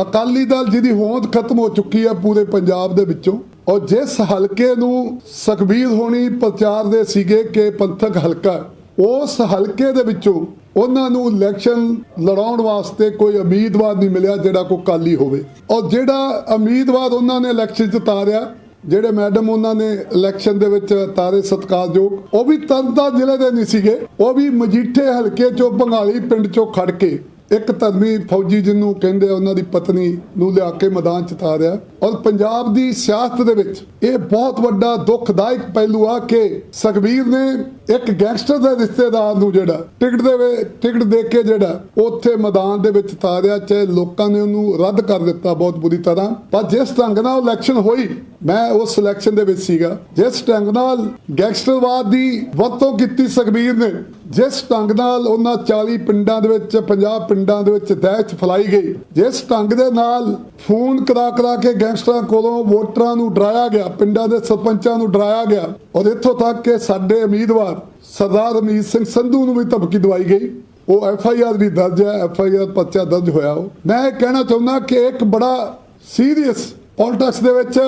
ਅਕਾਲੀ ਦਲ ਜਿਹਦੀ ਹੋਂਦ ਖਤਮ ਹੋ ਚੁੱਕੀ ਹੈ ਪੂਰੇ ਪੰਜਾਬ ਦੇ ਵਿੱਚੋਂ, ਔਰ ਜਿਸ ਹਲਕੇ ਨੂੰ ਸੁਖਬੀਰ ਹੋਣੀ ਪ੍ਰਚਾਰ ਦੇ ਸੀਗੇ ਕਿ ਪੰਥਕ ਹਲਕਾ, ਉਸ ਹਲਕੇ ਦੇ ਵਿੱਚੋਂ ਉਹਨਾਂ ਨੂੰ ਇਲੈਕਸ਼ਨ ਲੜਾਉਣ ਵਾਸਤੇ ਕੋਈ ਉਮੀਦਵਾਰ ਨਹੀਂ ਮਿਲਿਆ ਜਿਹੜਾ ਕੋਈ ਕਾਲੀ ਹੋਵੇ। ਔਰ ਜਿਹੜਾ ਉਮੀਦਵਾਰ ਉਹਨਾਂ ਨੇ ਇਲੈਕਸ਼ਨ 'ਚ ਤਾਰਿਆ, ਜਿਹੜੇ ਮੈਡਮ ਉਹਨਾਂ ਨੇ ਇਲੈਕਸ਼ਨ ਦੇ ਵਿੱਚ ਤਾਰੇ ਸਤਕਾਰਯੋਗ, ਉਹ ਵੀ ਤਰਨਤਾਰਨ ਜ਼ਿਲ੍ਹੇ ਦੇ ਨਹੀਂ ਸੀਗੇ, ਉਹ ਵੀ ਮਜੀਠੇ ਹਲਕੇ ਚੋਂ, ਬੰਗਾਲੀ ਪਿੰਡ ਚੋਂ ਖੜ ਕੇ ਇੱਕ ਧਰਮੀ ਫੌਜੀ ਜਿਹਨੂੰ ਕਹਿੰਦੇ ਉਹਨਾਂ ਦੀ ਪਤਨੀ ਨੂੰ ਲਿਆ ਕੇ ਮੈਦਾਨ ਚ ਤਾਰਿਆ ਔਰ ਪੰਜਾਬ ਦੀ ਸਿਆਸਤ ਦੇ ਵਿੱਚ ਇਹ ਬਹੁਤ ਵੱਡਾ ਦੁਖਦਾਇਕ ਪਹਿਲੂ ਆ ਕਿ ਸੁਖਬੀਰ ਨੇ ਇੱਕ ਗੈਂਗਸਟਰ ਦੇ ਰਿਸ਼ਤੇਦਾਰ ਨੂੰ ਜਿਹੜਾ, ਟਿਕਟ ਦੇ ਟਿਕਟ ਦੇ ਕੇ ਜਿਹੜਾ ਉੱਥੇ ਮੈਦਾਨ ਦੇ ਵਿੱਚ ਤਾਰਿਆ ਚਾਹੇ ਲੋਕਾਂ ਨੇ ਉਹਨੂੰ ਰੱਦ ਕਰ ਦਿੱਤਾ ਬਹੁਤ ਬੁਰੀ ਤਰ੍ਹਾਂ। ਪਰ ਜਿਸ ਢੰਗ ਨਾਲ ਇਲੈਕਸ਼ਨ ਹੋਈ, ਮੈਂ ਉਸ ਇਲੈਕਸ਼ਨ ਦੇ ਵਿੱਚ ਸੀਗਾ। ਜਿਸ ਢੰਗ ਨਾਲ ਗੈਂਗਸਟਰਵਾਦ ਦੀ ਵਰਤੋਂ ਕੀਤੀ ਸੁਖਬੀਰ ਨੇ ਜਿਸ ਢੰਗ ਨਾਲ ਉਹਨਾਂ 40 ਪਿੰਡਾਂ ਦੇ ਵਿੱਚ 50 ਪਿੰਡਾਂ ਦੇ ਵਿੱਚ ਦਹਿਸ਼ਤ ਫੈਲਾਈ ਗਈ, ਜਿਸ ਢੰਗ ਦੇ ਨਾਲ ਫੋਨ ਕਰਾ ਕਰਾ ਕੇ ਗੈਂਗਸਟਰਾਂ ਕੋਲੋਂ ਵੋਟਰਾਂ ਨੂੰ ਡਰਾਇਆ ਗਿਆ, ਪਿੰਡਾਂ ਦੇ ਸਰਪੰਚਾਂ ਨੂੰ ਡਰਾਇਆ ਗਿਆ, ਔਰ ਇੱਥੋਂ ਤੱਕ ਕਿ ਸਾਡੇ ਉਮੀਦਵਾਰ ਸਰਦਾਰ ਰਮੀਤ ਸਿੰਘ ਸੰਧੂ ਨੂੰ ਵੀ ਧਮਕੀ ਦਵਾਈ ਗਈ। ਉਹ ਐਫ ਆਈ ਆਰ ਵੀ ਦਰਜ ਹੈ, ਐਫ ਆਈ ਆਰ ਪਰਚਾ ਦਰਜ ਹੋਇਆ ਉਹ। ਮੈਂ ਇਹ ਕਹਿਣਾ ਚਾਹੁੰਦਾ ਕਿ ਇੱਕ ਬੜਾ ਸੀਰੀਅਸ ਪੋਲਿਟਿਕਸ ਦੇ ਵਿੱਚ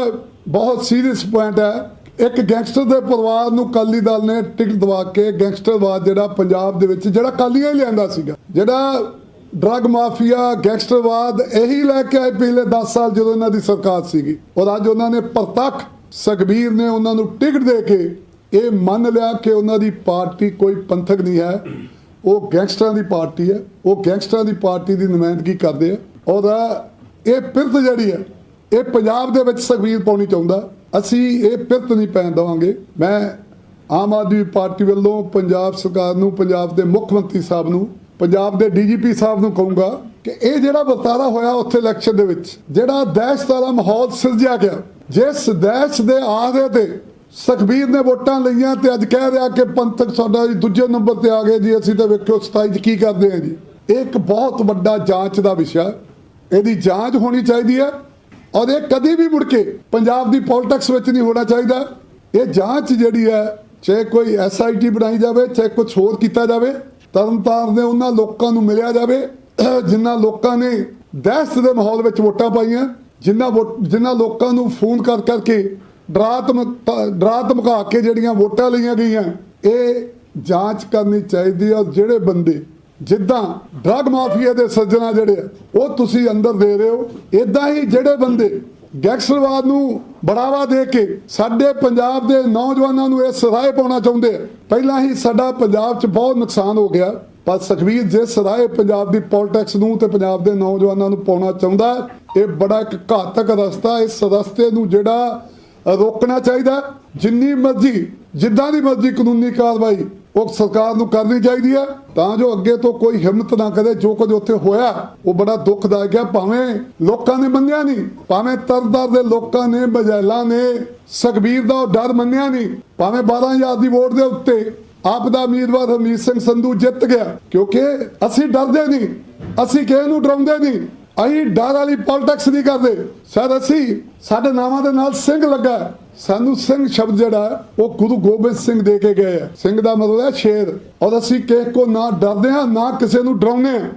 ਬਹੁਤ ਸੀਰੀਅਸ ਪੁਆਇੰਟ ਹੈ। ਇੱਕ ਗੈਂਗਸਟਰ ਦੇ ਪਰਿਵਾਰ ਨੂੰ ਕਾਲੀ ਦਲ ਨੇ ਟਿਕਟ ਦਵਾ ਕੇ ਗੈਂਗਸਟਰਵਾਦ ਜਿਹੜਾ ਪੰਜਾਬ ਦੇ ਵਿੱਚ ਜਿਹੜਾ ਕਾਲੀਆਂ ਹੀ ਲਿਆਂਦਾ ਸੀਗਾ। ਜਿਹੜਾ ਡਰੱਗ ਮਾਫੀਆ ਗੈਂਗਸਟਰਵਾਦ ਇਹੀ ਲੈ ਕੇ ਆਏ ਪਿਛਲੇ 10 ਸਾਲ ਜਦੋਂ ਇਹਨਾਂ ਦੀ ਸਰਕਾਰ ਸੀਗੀ। ਔਰ ਅੱਜ ਉਹਨਾਂ ਨੇ ਪ੍ਰਤੱਖ ਸੁਖਬੀਰ ਨੇ ਉਹਨਾਂ ਨੂੰ ਟਿਕਟ ਦੇ ਕੇ ਇਹ ਮੰਨ ਲਿਆ ਕਿ ਉਹਨਾਂ ਦੀ ਪਾਰਟੀ ਕੋਈ ਪੰਥਕ ਨਹੀਂ ਹੈ। ਉਹ ਗੈਂਗਸਟਰਾਂ ਦੀ ਪਾਰਟੀ ਹੈ। ਉਹ ਗੈਂਗਸਟਰਾਂ ਦੀ ਪਾਰਟੀ ਦੀ ਨੁਮਾਇੰਦਗੀ ਕਰਦੇ ਆ। ਔਰ ਇਹ ਪਿਰਤ ਜਿਹੜੀ ਹੈ, ਇਹ ਪੰਜਾਬ ਦੇ ਵਿੱਚ ਸੁਖਬੀਰ ਪਾਉਣੀ ਚਾਹੁੰਦਾ। ਅਸੀਂ ਇਹ ਪਿਰਤ ਨਹੀਂ ਪੈਣ ਦੇਵਾਂਗੇ। ਮੈਂ ਆਮ ਆਦਮੀ ਪਾਰਟੀ ਵੱਲੋਂ ਪੰਜਾਬ ਸਰਕਾਰ ਨੂੰ, ਪੰਜਾਬ ਦੇ ਮੁੱਖ ਮੰਤਰੀ ਸਾਹਿਬ ਨੂੰ, ਪੰਜਾਬ ਦੇ ਡੀਜੀਪੀ ਸਾਹਿਬ ਨੂੰ ਕਹੂੰਗਾ ਕਿ ਇਹ ਜਿਹੜਾ ਵਰਤਾਰਾ ਹੋਇਆ ਉੱਥੇ ਇਲੈਕਸ਼ਨ ਦੇ ਵਿੱਚ, ਜਿਹੜਾ ਦਹਿਸ਼ਤ ਵਾਲਾ ਮਾਹੌਲ ਸਿਰਜਿਆ ਗਿਆ, ਜਿਸ ਦਹਿਸ਼ਤ ਦੇ ਆਹਦੇ ਤੇ ਸੁਖਬੀਰ ਨੇ ਵੋਟਾਂ ਲਈਆਂ ਤੇ ਅੱਜ ਕਹਿ ਰਿਹਾ ਕਿ ਪੰਥਕ ਸਾਡਾ ਜੀ ਦੂਜੇ ਨੰਬਰ ਤੇ ਆ ਗਏ ਜੀ, ਅਸੀਂ ਤਾਂ ਵੇਖਿਓ 27 ਚ ਕੀ ਕਰਦੇ ਆ ਜੀ। ਇਹ ਇੱਕ ਬਹੁਤ ਵੱਡਾ ਜਾਂਚ ਦਾ ਵਿਸ਼ਾ ਇਹਦੀ ਜਾਂਚ ਹੋਣੀ ਚਾਹੀਦੀ ਹੈ। ਔਰ ਇਹ ਕਦੀ ਵੀ ਮੁੜ ਕੇ ਪੰਜਾਬ ਦੀ ਪੋਲਿਟਿਕਸ ਵਿੱਚ ਨਹੀਂ ਹੋਣਾ ਚਾਹੀਦਾ। ਇਹ ਜਾਂਚ ਜਿਹੜੀ ਹੈ, ਚਾਹੇ ਕੋਈ ਐਸਆਈਟੀ ਬਣਾਈ ਜਾਵੇ, ਚਾਹੇ ਕੁਝ ਹੋਰ ਕੀਤਾ ਜਾਵੇ, ਤਰਨਤਾਰਨ ਦੇ ਉਹਨਾਂ ਲੋਕਾਂ ਨੂੰ ਮਿਲਿਆ ਜਾਵੇ, ਜਿਨ੍ਹਾਂ ਲੋਕਾਂ ਨੇ ਦਹਿਸ਼ਤ ਦੇ ਮਾਹੌਲ ਵਿੱਚ ਵੋਟਾਂ ਪਾਈਆਂ, ਜਿਨ੍ਹਾਂ ਵੋਟ- ਜਿਨ੍ਹਾਂ ਲੋਕਾਂ ਨੂੰ ਫੋਨ ਕਰ ਕਰਕੇ ਡਰਾ ਧਮ- ਡਰਾ ਧਮਕਾ ਕੇ ਜਿਹੜੀਆਂ ਵੋਟਾਂ ਲਈਆਂ ਗਈਆਂ, ਇਹ ਜਾਂਚ ਕਰਨੀ ਚਾਹੀਦੀ ਹੈ ਔਰ ਜਿਹੜੇ ਬੰਦੇ ਜਿੱਦਾਂ ਡਰਗ ਮਾਫੀਆ ਦੇ ਸੱਜਣਾ ਜਿਹੜੇ ਉਹ ਤੁਸੀਂ ਅੰਦਰ ਦੇ ਰਹੇ ਹੋ ਇਦਾਂ ਹੀ ਜਿਹੜੇ ਬੰਦੇ ਗੈਂਗਸਟਰਵਾਦ ਨੂੰ ਬੜਾਵਾ ਦੇ ਕੇ ਸਾਡੇ ਪੰਜਾਬ ਦੇ ਨੌਜਵਾਨਾਂ ਨੂੰ ਇਸ ਸਰਾਏ ਪਾਉਣਾ ਚਾਹੁੰਦੇ ਆ, ਪਹਿਲਾਂ ਹੀ ਸਾਡਾ ਪੰਜਾਬ 'ਚ ਬਹੁਤ ਨੁਕਸਾਨ ਹੋ ਗਿਆ। ਪਰ ਸੁਖਬੀਰ, ਜੇ ਰਾਏ ਪੰਜਾਬ ਦੀ ਪੋਲਿਟਿਕਸ ਨੂੰ ਤੇ ਪੰਜਾਬ ਦੇ ਨੌਜਵਾਨਾਂ ਨੂੰ ਪਾਉਣਾ ਚਾਹੁੰਦਾ, ਇਹ ਬੜਾ ਇੱਕ ਘਾਤਕ ਰਸਤਾ, ਇਸ ਰਸਤੇ ਨੂੰ ਜਿਹੜਾ ਰੋਕਣਾ ਚਾਹੀਦਾ। ਜਿੰਨੀ ਮਰਜ਼ੀ, ਜਿੱਦਾਂ ਦੀ ਮਰਜ਼ੀ ਕਾਨੂੰਨੀ ਕਾਰਵਾਈ ਉਹ ਸਰਕਾਰ ਨੂੰ ਕਰਨੀ ਚਾਹੀਦੀ ਹੈ ਤਾਂ ਜੋ ਅੱਗੇ ਤੋਂ ਕੋਈ ਹਿੰਮਤ ਨਾ ਕਰੇ, ਜੋ ਕੁਝ ਉੱਥੇ ਹੋਇਆ, ਉਹ ਬੜਾ ਦੁੱਖਦਾਇਕ ਹੈ ਭਾਵੇਂ ਲੋਕਾਂ ਨੇ ਮੰਨਿਆ ਨਹੀਂ, ਭਾਵੇਂ ਤਰਦਰ ਦੇ ਲੋਕਾਂ ਨੇ ਬਜੈਲਾ ਨੇ, ਸੁਖਬੀਰ ਦਾ ਉਹ ਡਰ ਮੰਨਿਆ ਨਹੀਂ, ਭਾਵੇਂ 12000 ਦੀ ਵੋਟ ਦੇ ਉੱਤੇ ਆਪ ਦਾ ਉਮੀਦਵਾਰ ਹਰਮੀਤ ਸਿੰਘ ਸੰਧੂ ਜਿੱਤ ਗਿਆ, ਕਿਉਂਕਿ ਅਸੀਂ ਡਰਦੇ ਨਹੀਂ, ਅਸੀਂ ਕਿਸੇ ਨੂੰ ਡਰਾਉਂਦੇ ਨਹੀਂ, ਅਸੀਂ ਡਰ ਵਾਲੀ ਪੋਲਿਟਿਕਸ ਨਹੀਂ ਕਰਦੇ। ਸਰ ਅਸੀਂ ਸਾਡੇ ਨਾਵਾਂ ਦੇ ਨਾਲ ਸਿੰਘ ਲੱਗਾ ਸਾਨੂੰ ਸਿੰਘ ਸ਼ਬਦ ਜਿਹੜਾ, ਉਹ ਗੁਰੂ ਗੋਬਿੰਦ ਸਿੰਘ ਦੇ ਕੇ ਗਏ ਆ। ਸਿੰਘ ਦਾ ਮਤਲਬ ਹੈ ਸ਼ੇਰ ਔਰ ਅਸੀਂ ਕਿਸੇ ਕੋ ਨਾ ਡਰਦੇ ਹਾਂ, ਨਾ ਕਿਸੇ ਨੂੰ ਡਰਾਉਂਦੇ ਹਾਂ।